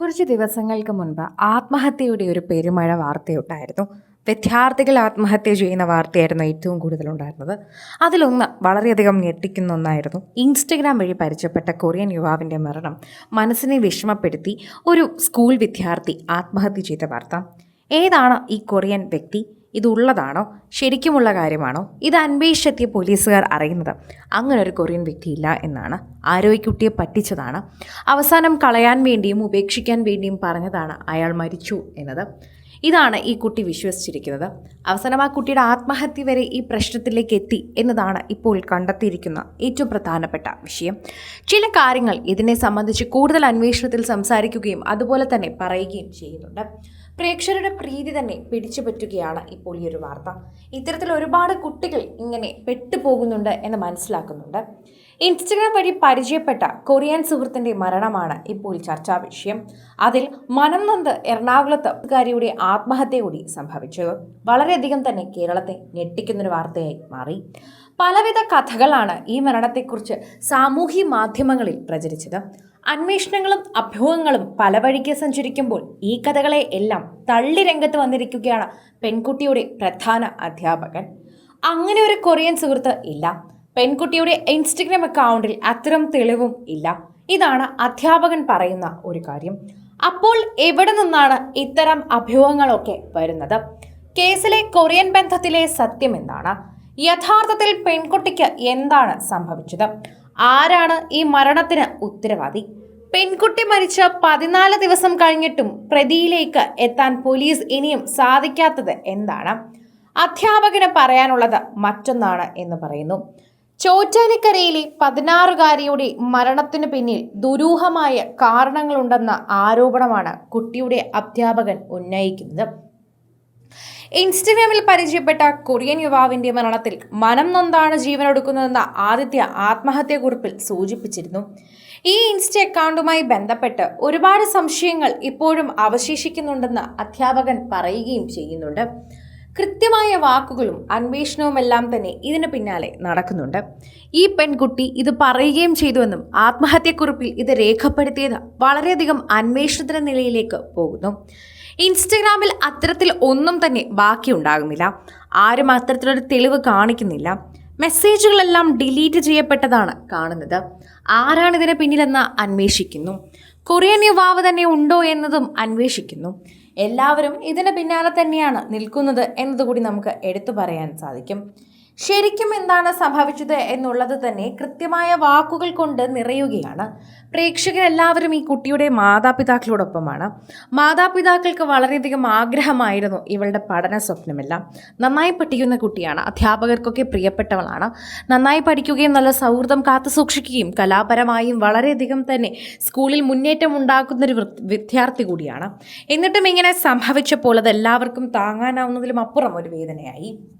കുറച്ച് ദിവസങ്ങൾക്ക് മുൻപ് ആത്മഹത്യയുടെ ഒരു പെരുമഴ വാർത്തയുണ്ടായിരുന്നു. വിദ്യാർത്ഥികൾ ആത്മഹത്യ ചെയ്യുന്ന വാർത്തയായിരുന്നു ഏറ്റവും കൂടുതൽ കൂടുതലുണ്ടായിരുന്നത്. അതിലൊന്ന് വളരെയധികം ഞെട്ടിക്കുന്ന ഒന്നായിരുന്നു. ഇൻസ്റ്റഗ്രാം വഴി പരിചയപ്പെട്ട കൊറിയൻ യുവാവിന്റെ മരണം മനസ്സിനെ വിഷമപ്പെടുത്തി ഒരു സ്കൂൾ വിദ്യാർത്ഥി ആത്മഹത്യ ചെയ്ത വാർത്ത. ഏതാണ് ഈ കൊറിയൻ വ്യക്തി? ഇതുള്ളതാണോ? ശരിക്കുമുള്ള കാര്യമാണോ? ഇത് അന്വേഷിച്ചെത്തിയ പോലീസുകാർ അറിയുന്നത്. അങ്ങനെ ഒരു കൊറിയൻ വ്യക്തിയില്ല എന്നാണ്. ആരോഗ്യക്കുട്ടിയെ പറ്റിച്ചതാണ്. അവസാനം കളയാൻ വേണ്ടിയും ഉപേക്ഷിക്കാൻ വേണ്ടിയും പറഞ്ഞതാണ് അയാൾ മരിച്ചു എന്നത്. ഇതാണ് ഈ കുട്ടി വിശ്വസിച്ചിരിക്കുന്നത്. അവസാനം ആ കുട്ടിയുടെ ആത്മഹത്യ വരെ ഈ പ്രശ്നത്തിലേക്ക് എത്തി എന്നതാണ് ഇപ്പോൾ കണ്ടെത്തിയിരിക്കുന്ന ഏറ്റവും പ്രധാനപ്പെട്ട വിഷയം. ചില കാര്യങ്ങൾ ഇതിനെ സംബന്ധിച്ച് കൂടുതൽ അന്വേഷണത്തിൽ സംസാരിക്കുകയും അതുപോലെ തന്നെ പറയുകയും ചെയ്യുന്നുണ്ട്. പ്രേക്ഷകരുടെ പ്രീതി തന്നെ പിടിച്ചു പറ്റുകയാണ് ഇപ്പോൾ ഈ ഒരു വാർത്ത. ഇത്തരത്തിൽ ഒരുപാട് കുട്ടികൾ ഇങ്ങനെ പെട്ടുപോകുന്നുണ്ട് എന്ന് മനസ്സിലാക്കുന്നുണ്ട്. ഇൻസ്റ്റഗ്രാം വഴി പരിചയപ്പെട്ട കൊറിയൻ സുഹൃത്തിന്റെ മരണമാണ് ഇപ്പോൾ ചർച്ചാ വിഷയം. അതിൽ മനം നന്ദ് എറണാകുളത്തുകാരിയുടെ ആത്മഹത്യ കൂടി സംഭവിച്ചത് വളരെയധികം തന്നെ കേരളത്തെ ഞെട്ടിക്കുന്നൊരു വാർത്തയായി മാറി. പലവിധ കഥകളാണ് ഈ മരണത്തെക്കുറിച്ച് സാമൂഹ്യ മാധ്യമങ്ങളിൽ പ്രചരിച്ചത്. അന്വേഷണങ്ങളും അഭ്യൂഹങ്ങളും പല വഴിക്ക് സഞ്ചരിക്കുമ്പോൾ ഈ കഥകളെ എല്ലാം തള്ളി രംഗത്ത് വന്നിരിക്കുകയാണ് പെൺകുട്ടിയുടെ പ്രധാന അധ്യാപകൻ. അങ്ങനെ ഒരു കൊറിയൻ സുഹൃത്ത് ഇല്ല. പെൺകുട്ടിയുടെ ഇൻസ്റ്റഗ്രാം അക്കൗണ്ടിൽ അത്തരം തെളിവും ഇല്ല. ഇതാണ് അധ്യാപകൻ പറയുന്ന ഒരു കാര്യം. അപ്പോൾ എവിടെ നിന്നാണ് ഇത്തരം അഭ്യൂഹങ്ങളൊക്കെ വരുന്നത്? കേസിലെ കൊറിയൻ ബന്ധത്തിലെ സത്യം എന്താണ്? യഥാർത്ഥത്തിൽ പെൺകുട്ടിക്ക് എന്താണ് സംഭവിച്ചത്? ആരാണ് ഈ മരണത്തിന് ഉത്തരവാദി? പെൺകുട്ടി മരിച്ച പതിനാല് ദിവസം കഴിഞ്ഞിട്ടും പ്രതിയിലേക്ക് എത്താൻ പോലീസ് ഇനിയും സാധിക്കാത്തത് എന്താണ്? അധ്യാപകന് പറയാനുള്ളത് മറ്റൊന്നാണ് എന്ന് പറയുന്നു. ചോറ്റാനിക്കരയിലെ പതിനാറുകാരിയുടെ മരണത്തിന് പിന്നിൽ ദുരൂഹമായ കാരണങ്ങളുണ്ടെന്ന ആരോപണമാണ് കുട്ടിയുടെ അധ്യാപകൻ ഉന്നയിക്കുന്നത്. ഇൻസ്റ്റഗ്രാമിൽ പരിചയപ്പെട്ട കൊറിയൻ യുവാവിന്റെ മരണത്തിൽ മനം നൊന്താണ് ജീവനൊടുക്കുന്നതെന്ന ആദിത്യ ആത്മഹത്യാക്കുറിപ്പിൽ സൂചിപ്പിച്ചിരുന്നു. ഈ ഇൻസ്റ്റ അക്കൗണ്ടുമായി ബന്ധപ്പെട്ട് ഒരുപാട് സംശയങ്ങൾ ഇപ്പോഴും അവശേഷിക്കുന്നുണ്ടെന്ന് അധ്യാപകൻ പറയുകയും ചെയ്യുന്നുണ്ട്. കൃത്യമായ വാക്കുകളും അന്വേഷണവുമെല്ലാം തന്നെ ഇതിന് പിന്നാലെ നടക്കുന്നുണ്ട്. ഈ പെൺകുട്ടി ഇത് പറയുകയും ചെയ്തുവെന്നും ആത്മഹത്യക്കുറിപ്പിൽ ഇത് രേഖപ്പെടുത്തിയത് വളരെയധികം അന്വേഷണത്തിന്റെ നിലയിലേക്ക് പോകുന്നു. ഇൻസ്റ്റഗ്രാമിൽ അത്തരത്തിൽ ഒന്നും തന്നെ ബാക്കിയുണ്ടാകുന്നില്ല. ആരും അത്തരത്തിലൊരു തെളിവ് കാണിക്കുന്നില്ല. മെസ്സേജുകളെല്ലാം ഡിലീറ്റ് ചെയ്യപ്പെട്ടതാണ് കാണുന്നത്. ആരാണ് ഇതിന് പിന്നിലെന്ന് അന്വേഷിക്കുന്നു. കൊറിയൻ യുവാവ് തന്നെ ഉണ്ടോ എന്നതും അന്വേഷിക്കുന്നു. എല്ലാവരും ഇതിന് പിന്നാലെ തന്നെയാണ് നിൽക്കുന്നത് എന്നതുകൂടി നമുക്ക് എടുത്തു പറയാൻ സാധിക്കും. ശരിക്കും എന്താണ് സംഭവിച്ചത് എന്നുള്ളത് തന്നെ കൃത്യമായ വാക്കുകൾ കൊണ്ട് നിറയുകയാണ്. പ്രേക്ഷകരെല്ലാവരും ഈ കുട്ടിയുടെ മാതാപിതാക്കളോടൊപ്പമാണ്. മാതാപിതാക്കൾക്ക് വളരെയധികം ആഗ്രഹമായിരുന്നു ഇവളുടെ പഠന സ്വപ്നമെല്ലാം. നന്നായി പഠിക്കുന്ന കുട്ടിയാണ്. അധ്യാപകർക്കൊക്കെ പ്രിയപ്പെട്ടവളാണ്. നന്നായി പഠിക്കുകയും നല്ല സൗഹൃദം കാത്തു സൂക്ഷിക്കുകയും കലാപരമായും വളരെയധികം തന്നെ സ്കൂളിൽ മുന്നേറ്റം ഉണ്ടാക്കുന്നൊരു വിദ്യാർത്ഥി കൂടിയാണ്. എന്നിട്ടും ഇങ്ങനെ സംഭവിച്ചപ്പോൾ അത് എല്ലാവർക്കും താങ്ങാനാവുന്നതിലും അപ്പുറം ഒരു വേദനയായി.